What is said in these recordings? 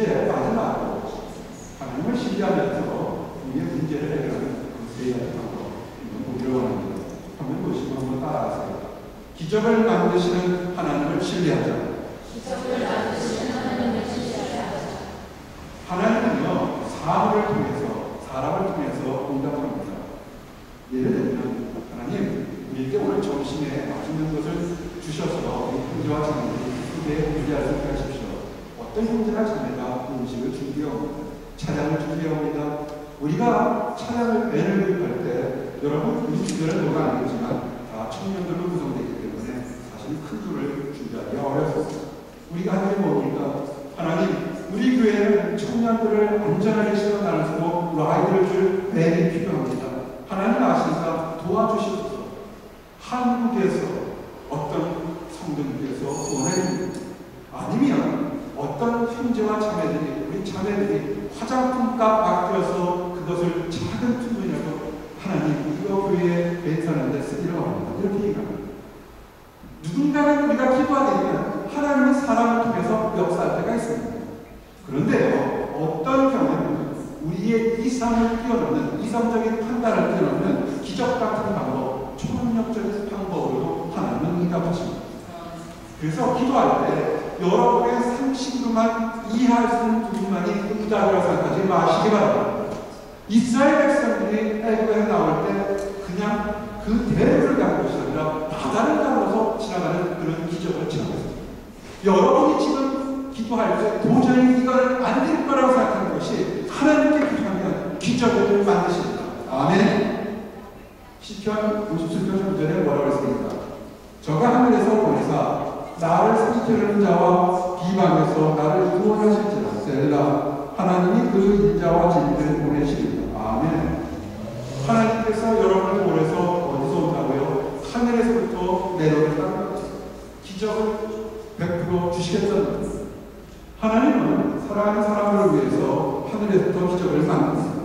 이제 마지막으로 하나님을 신뢰하면서 우리의 문제를 해결하는 가지 방법 보기로 합니다. 한번 보시고 한번 따라하세요. 기적을 만드시는 하나님을 신뢰하자. 기적을 만드시는 하나님을 신뢰하자. 하나님은요 사람을 통해서 사람을 통해서 응답합니다. 예를 들면 하나님 우리에게 오늘 점심에 맛있는 것을 주셔서 우리 형제와 자매들이 크게 유지할 수 있게 하십시오. 어떤 형제나 자매가 음식을 준비합니다. 차량을 준비합니다. 우리가 차량을 배를 구입할 때 여러분 주변에 뭐가 아니지만 다 청년들로 구성되기 때문에 사실 큰 줄을 준비하기 어렵습니다. 우리가 하는 게 뭡니까? 하나님 우리 교회는 청년들을 안전하게 실어 나르고 라이드를 줄 밴이 필요합니다. 하나님 아시니까 도와주시옵소서. 한국에서 어떤 성도님께서 원하는 아니면 어떤 형제와 자매들이 우리 자매들이 화장품값 아껴서 그것을 작은 투문이라도 하나님 이거 교회에 벤사는데 쓰기로 합니다. 이렇게 얘기합니다. 누군가는 우리가 기도하게 되면 하나님의 사랑을 통해서 역사할 때가 있습니다. 그런데요, 어떤 경우는 우리의 이상을 뛰어넘는 이성적인 판단을 뛰어넘는 기적 같은 방법, 초능력적인 방법으로 하나님은 응답하십니다. 그래서 기도할 때 여러분의 상식으로만 이해할 수 있는 부분만이 응답이라고 생각하지 마시기 바랍니다. 이스라엘 백성들이 애굽에 나올 때 그냥 그 것이 아니라 바다를 가면서 지나가는 그런 기적을 지나갔습니다. 여러분이 지금 기도할 때 도저히 이걸 안될 거라고 생각하는 것이 하나님께 기도하면 기적을 만드십니다. 아멘. 시편 57편 3절에 뭐라고 했습니까? 저가 하늘에서 보내사 나를 상처하는 자와 비방에서 나를 구원하실지라 셀라 하나님이 그 인자와 진리를 보내십니다. 아멘. 하나님께서 여러분을 보내서 어디서 온다고요? 하늘에서 부터 내려오겠다는 기적을 베풀어 주시겠다는 겁니다. 하나님은 사랑하는 사람을 위해서 하늘에서부터 기적을 만듭니다.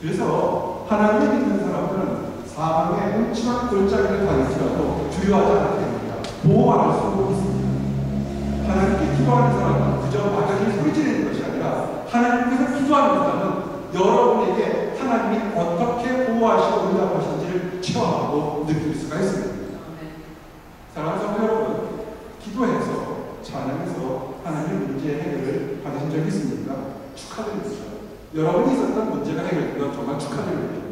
그래서 하나님을 믿는 사람들은 사방에 뭉치한 골짜기를 다닐지라도 두려워하지 않게 됩니다. 보호받을 수 있습니다. 하나님께 기도하는 사람은 그저 막연히 소리지르는 것이 아니라 하나님께서 기도하는 사람은 여러분에게 하나님이 어떻게 보호하시고 응답하신지를 체험하고 느낄 수가 있습니다. 사랑하는 성도 여러분, 기도해서 찬양해서 하나님의 문제 해결을 받으신 적이 있습니까? 축하드립니다. 여러분이 있었던 문제가 해결된 건 정말 축하드립니다.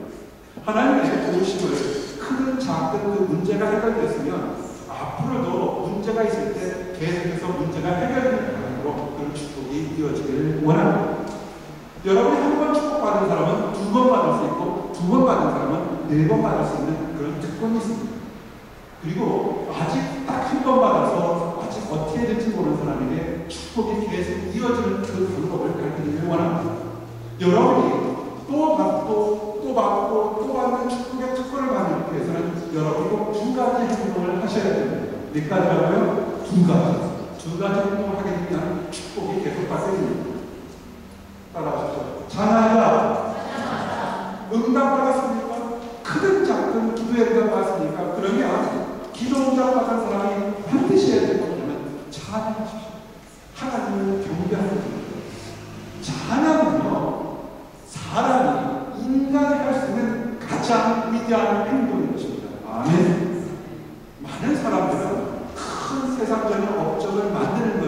하나님의 도우심을 크든 작든 그 문제가 해결됐으면 앞으로도 문제가 있을 때 계속해서 문제가 해결되는 방향으로 그런 축복이 이어지기를 원합니다. 여러분이 한 번 축복받은 사람은 두 번 받을 수 있고 두 번 받은 사람은 네 번 받을 수 있는 그런 특권이 있습니다. 그리고 아직 딱 한 번 받아서 아직 어떻게 될지 모르는 사람에게 축복이 계속 이어지는 그 방법을 가르치기를 원합니다. 여러분이 또 받고 또 받고 또 받는 축복의 특권을 받기 위해서는 여러분이 꼭두 가지 행동을 하셔야 됩니다. 몇 가지라고요? 두 가지. 두 가지 행동을 하게 되면 축복이 계속 됩니다. 따라하십시오. 자나가 응답 받았습니까? 크든 작든 기도에 응답 받았습니까? 그러면 기도 응답 받은 사람이 반드시 해야 될 것은 찬양하십시오. 하나님을 경배하는 겁니다. 찬양은요, 사람이 인간이 할 수 있는 가장 위대한 행동인 것입니다. 아멘. 많은 사람들은 큰 세상적인 업적을 만드는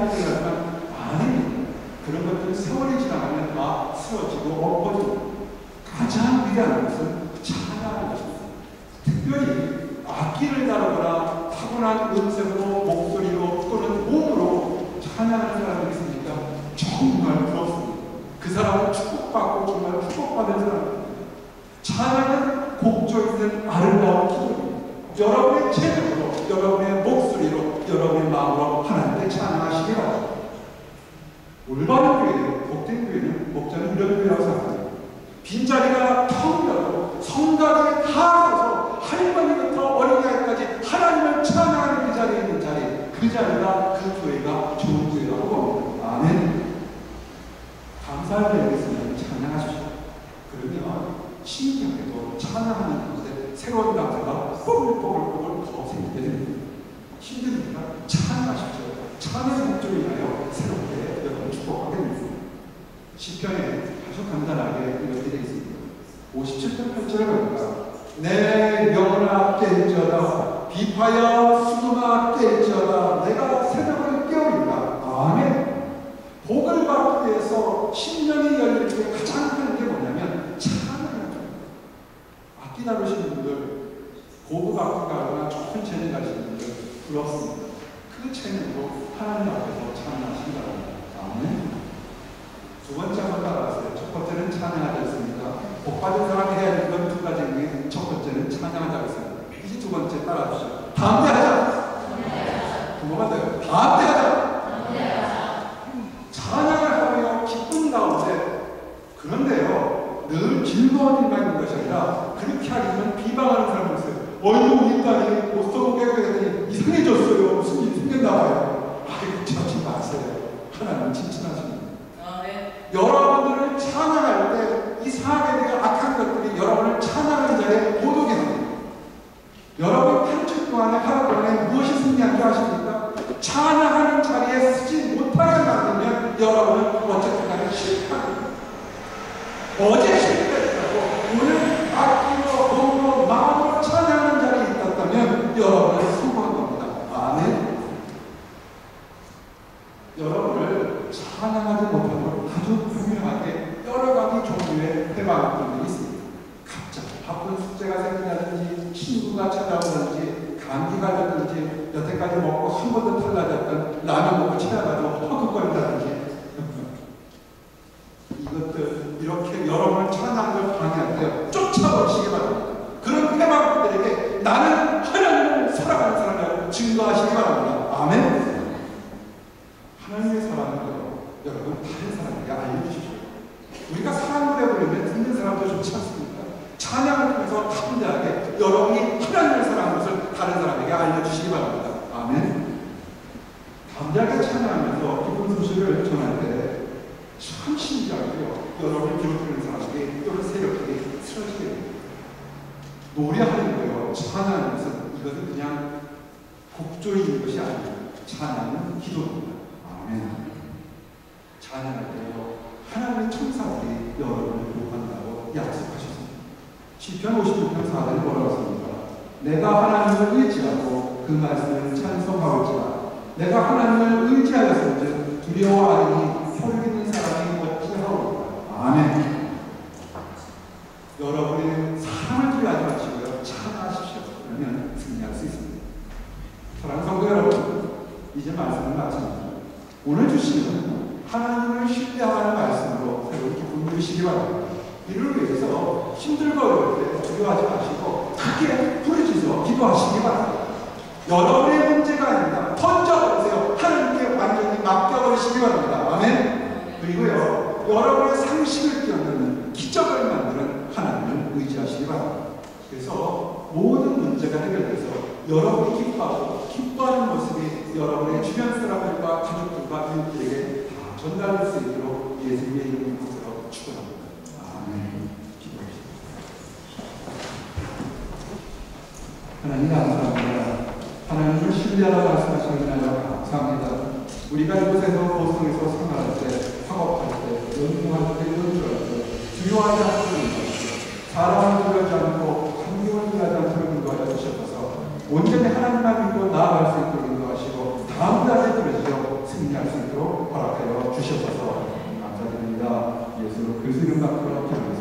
행동이라지만 아닙니다. 그런 것들은 세월이 지나가면 다 쓰러지고 엎어집니다. 가장 위대한 것은 찬양하는 것입니다. 특별히 악기를 다루거나 타고난 음색으로 목소리로 또는 몸으로 찬양하는 사람이 있으니까 정말 부럽습니다. 그 사람은 축복받고 정말 축복받은 사람입니다. 찬양은 곡조 있는 아름다운 기도입니다. 여러분의 체력으로, 여러분의 목소리로, 여러분의 마음으로 하나 바랍니다. 올바른 교회, 복된 교회는 목자는 이런 교회라고 생각합니다. 빈자리가 텅 비어도 성가대 다 서서 할머니부터 어린아이까지 하나님을 찬양하는 그 자리에 있는 자리, 그 자리가 그 교회가 좋은 교회라고 봅니다. 아멘. 감사할 때 있으면 찬양하십시오. 그러면 신기하게도 찬양하는 가운데 새로운 감사가 뽀글뽀글뽀글 더 생기게 됩니다. 힘듭니까? 찬양하십시오. 참여 목적을 위하여 새롭게 여러분 축복하게 됩니다. 시편에 아주 간단하게 이렇게 되어 있습니다. 57편 8절을 보니까 내 영혼아 깨어라 비파여 수금아 깨어라 내가 새벽을 깨우리라 아멘 복을 받기 위해서 10년이 열릴 때 가장 큰 게 뭐냐면 참여입니다. 악기 다루시는 분들 고급 악기 가거나 좋은 재능 가시는 분들 부럽습니다. 그 재능으로 하나님 앞에서 바랍니다 아멘. 두 번째 한번 따라하세요. 첫 번째는 찬양하지 않습니다. 복 받은 사람이 해야 되는 건두 가지 중에 첫 번째는 찬양하지 않습니다. 이제 두 번째 따라하십시오 담대하자 뭐가 돼요? 담대하자 찬양을 하며 기쁜 가운데 그런데요 늘 즐거운 일만 있는 것이 아니라 그렇게 하려면 비방하는 사람이 있어요 어이구 우리 딸이 옷도 깨끗했더니 이상해졌어요 무슨 일이 생겼나 봐요 아이고 참지 마세요 하나님 칭찬하십니다 여러분들을 찬양할 때 이상하게 되어 악한 것들이 여러분을 찬양하는 자리에 못 오게 합니다 여러분 한주 동안에 하루 동안에 무엇이 승리한 줄 아십니까? 찬양하는 자리에 쓰지 못하게 만들면 여러분은 어쨌든 간에 실패합니다. 어제 실패했다고 오늘 악기로 몸으로 마음으로 찬양하는 자리에 있었다면 여러분은 성공한 겁니다. 아멘. 여러분을 찬양하지 못하고 아주 분명하게 여러 가지 종류의 해방들이 있습니다. 각자 바쁜 숙제가 생긴다든지 친구가 찾아오든지 감기 걸렸든지 여태까지 먹고 한 번도 탈라졌던 라면 먹고 찾아가지고 허걱거린다든지 이것들 이렇게 여러분을 찬양을 방해할 때 쫓아버리시기 바랍니다. 그런 해방들에게 나는 하나님을 사랑하는 사람이라고 증거하시기 바랍니다. 아멘. 하나님의 사랑을 여러분 다른 사람에게 알려주십시오. 우리가 사랑 노래 부르면 듣는 사람도 좋지 않습니까? 찬양을 통해서 담대하게 여러분이 하나님을 사랑하는 것을 다른 사람에게 알려주시기 바랍니다. 아멘. 담대하게 찬양하면서 기쁜 소식을 전할 때 참 신기하고요. 여러분을 기록하는 사람에게 또는 세력들이 쓰러지게 됩니다. 노래하는 거요. 찬양하는 것은 이것은 그냥 곡조인 것이 아니에요. 찬양은 기도입니다. 아멘. 찬양할 때요. 하나님의 천사들이 여러분을 보호한다고 약속하셨습니다. 시편 56편 4절에 뭐라고 했습니까? 내가 하나님을 의지하고 그 말씀을 찬송하고자 내가 하나님을 의지하였은즉 두려워하니 혈기 있는 사람이 어찌하오 아멘. 여러분의 사랑을 두려워하지 마시고요. 찬양하십시오. 그러면 승리할 수 있습니다. 사랑하는 성도 여러분, 이제 말씀을 마칩니다. 오늘 주시는 하나님을 신뢰하는 말씀으로 기쁨 누리시기 바랍니다. 이를 위해서 힘들고 어려울 때 두려워하지 마시고 크게 부르짖어 기도하시기 바랍니다. 여러분의 문제가 아닙니다. 던져버리세요. 하나님께 완전히 맡겨버리시기 바랍니다. 아멘. 그리고요, 여러분의 상식을 뛰어넘는 기적을 만드는 하나님을 의지하시기 바랍니다. 그래서 모든 문제가 해결돼서 여러분이 기뻐하고 기뻐하는 모습이 여러분의 주변 사람들과 가족들과 이웃들에게 다 전달될 수 있도록 예수님의 부어서 축원합니다. 아멘. 기도합시다. 하나님 감사합니다. 하나님을 신뢰하라 말씀하시는 나라 감사합니다. 우리가 이곳에서 보성에서 생활할 때, 학업할 때, 연구할 때, 연주할 때, 두려워하지 않고 사람을 두려워하지 않고 환경을 두려워하지 않도록 인도하여 주셔서 온전히 하나님만 믿고 나아갈 수 있도록 인도하시고 다음까지 들으시어 승리할 수 있도록 허락하여 주셔서 감사드립니다. 예수로 그 수름 받도록 기도합니다.